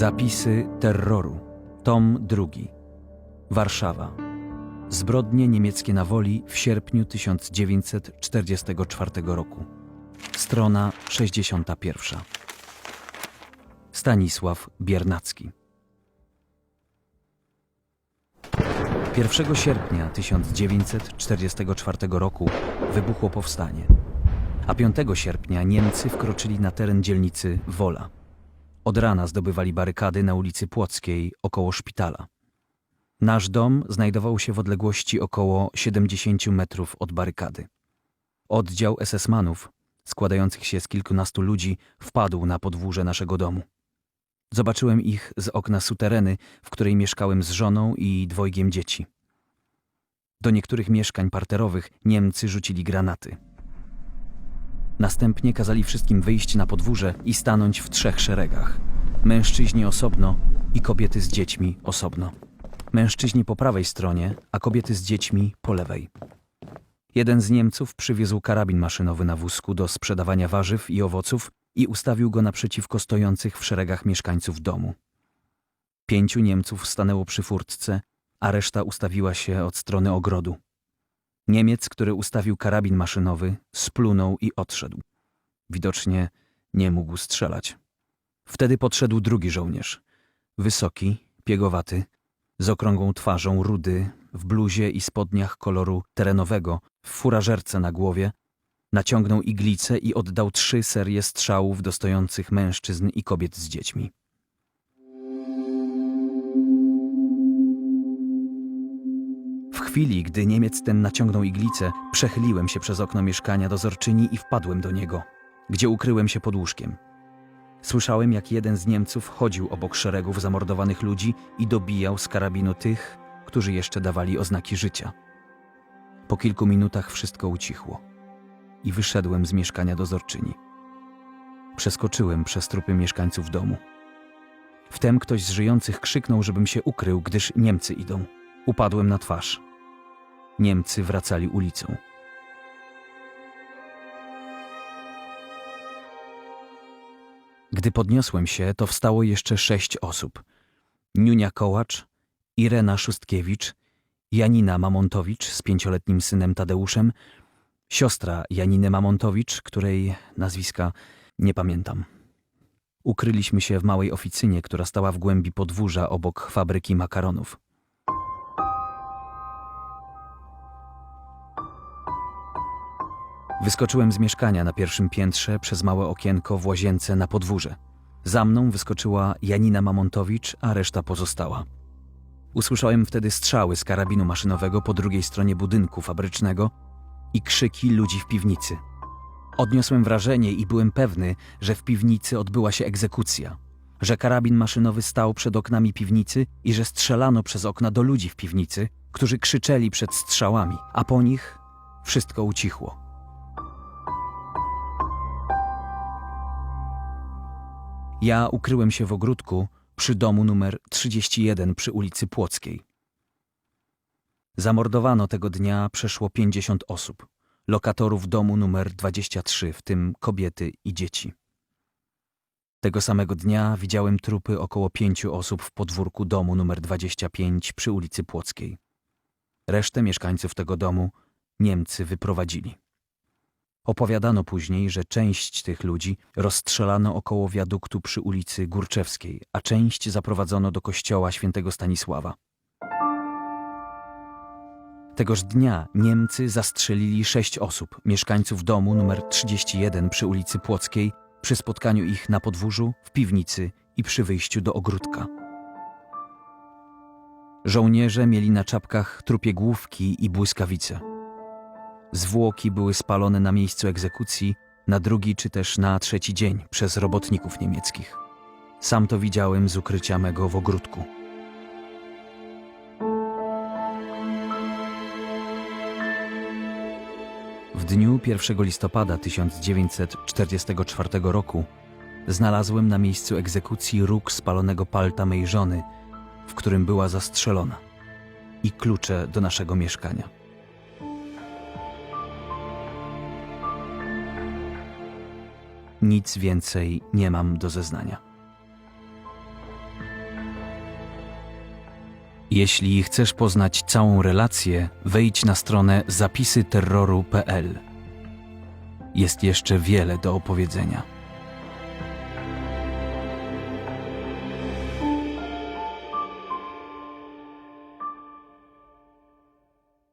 Zapisy terroru. Tom drugi. Warszawa. Zbrodnie niemieckie na woli w sierpniu 1944 roku. Strona 61. Stanisław Biernacki. 1 sierpnia 1944 roku wybuchło powstanie, a 5 sierpnia Niemcy wkroczyli na teren dzielnicy Wola. Od rana zdobywali barykady na ulicy Płockiej około szpitala. Nasz dom znajdował się w odległości około 70 metrów od barykady. Oddział SS-manów, składających się z kilkunastu ludzi, wpadł na podwórze naszego domu. Zobaczyłem ich z okna sutereny, w której mieszkałem z żoną i dwojgiem dzieci. Do niektórych mieszkań parterowych Niemcy rzucili granaty. Następnie kazali wszystkim wyjść na podwórze i stanąć w trzech szeregach. Mężczyźni osobno i kobiety z dziećmi osobno. Mężczyźni po prawej stronie, a kobiety z dziećmi po lewej. Jeden z Niemców przywiózł karabin maszynowy na wózku do sprzedawania warzyw i owoców i ustawił go naprzeciwko stojących w szeregach mieszkańców domu. Pięciu Niemców stanęło przy furtce, a reszta ustawiła się od strony ogrodu. Niemiec, który ustawił karabin maszynowy, splunął i odszedł. Widocznie nie mógł strzelać. Wtedy podszedł drugi żołnierz. Wysoki, piegowaty, z okrągłą twarzą, rudy, w bluzie i spodniach koloru terenowego, w furażerce na głowie, naciągnął iglicę i oddał trzy serie strzałów do stojących mężczyzn i kobiet z dziećmi. Chwili, gdy Niemiec ten naciągnął iglicę, przechyliłem się przez okno mieszkania dozorczyni i wpadłem do niego, gdzie ukryłem się pod łóżkiem. Słyszałem, jak jeden z Niemców chodził obok szeregów zamordowanych ludzi i dobijał z karabinu tych, którzy jeszcze dawali oznaki życia. Po kilku minutach wszystko ucichło i wyszedłem z mieszkania dozorczyni. Przeskoczyłem przez trupy mieszkańców domu. Wtem ktoś z żyjących krzyknął, żebym się ukrył, gdyż Niemcy idą. Upadłem na twarz. Niemcy wracali ulicą. Gdy podniosłem się, to wstało jeszcze sześć osób. Niunia Kołacz, Irena Szustkiewicz, Janina Mamontowicz z pięcioletnim synem Tadeuszem, siostra Janiny Mamontowicz, której nazwiska nie pamiętam. Ukryliśmy się w małej oficynie, która stała w głębi podwórza obok fabryki makaronów. Wyskoczyłem z mieszkania na pierwszym piętrze przez małe okienko w łazience na podwórze. Za mną wyskoczyła Janina Mamontowicz, a reszta pozostała. Usłyszałem wtedy strzały z karabinu maszynowego po drugiej stronie budynku fabrycznego i krzyki ludzi w piwnicy. Odniosłem wrażenie i byłem pewny, że w piwnicy odbyła się egzekucja, że karabin maszynowy stał przed oknami piwnicy i że strzelano przez okna do ludzi w piwnicy, którzy krzyczeli przed strzałami, a po nich wszystko ucichło. Ja ukryłem się w ogródku przy domu numer 31 przy ulicy Płockiej. Zamordowano tego dnia przeszło 50 osób, lokatorów domu numer 23, w tym kobiety i dzieci. Tego samego dnia widziałem trupy około pięciu osób w podwórku domu numer 25 przy ulicy Płockiej. Resztę mieszkańców tego domu Niemcy wyprowadzili. Opowiadano później, że część tych ludzi rozstrzelano około wiaduktu przy ulicy Górczewskiej, a część zaprowadzono do kościoła świętego Stanisława. Tegoż dnia Niemcy zastrzelili sześć osób, mieszkańców domu numer 31 przy ulicy Płockiej, przy spotkaniu ich na podwórzu, w piwnicy i przy wyjściu do ogródka. Żołnierze mieli na czapkach trupie główki i błyskawice. Zwłoki były spalone na miejscu egzekucji na drugi czy też na trzeci dzień przez robotników niemieckich. Sam to widziałem z ukrycia mego w ogródku. W dniu 1 listopada 1944 roku znalazłem na miejscu egzekucji róg spalonego palta mej żony, w którym była zastrzelona, i klucze do naszego mieszkania. Nic więcej nie mam do zeznania. Jeśli chcesz poznać całą relację, wejdź na stronę zapisyterroru.pl. Jest jeszcze wiele do opowiedzenia.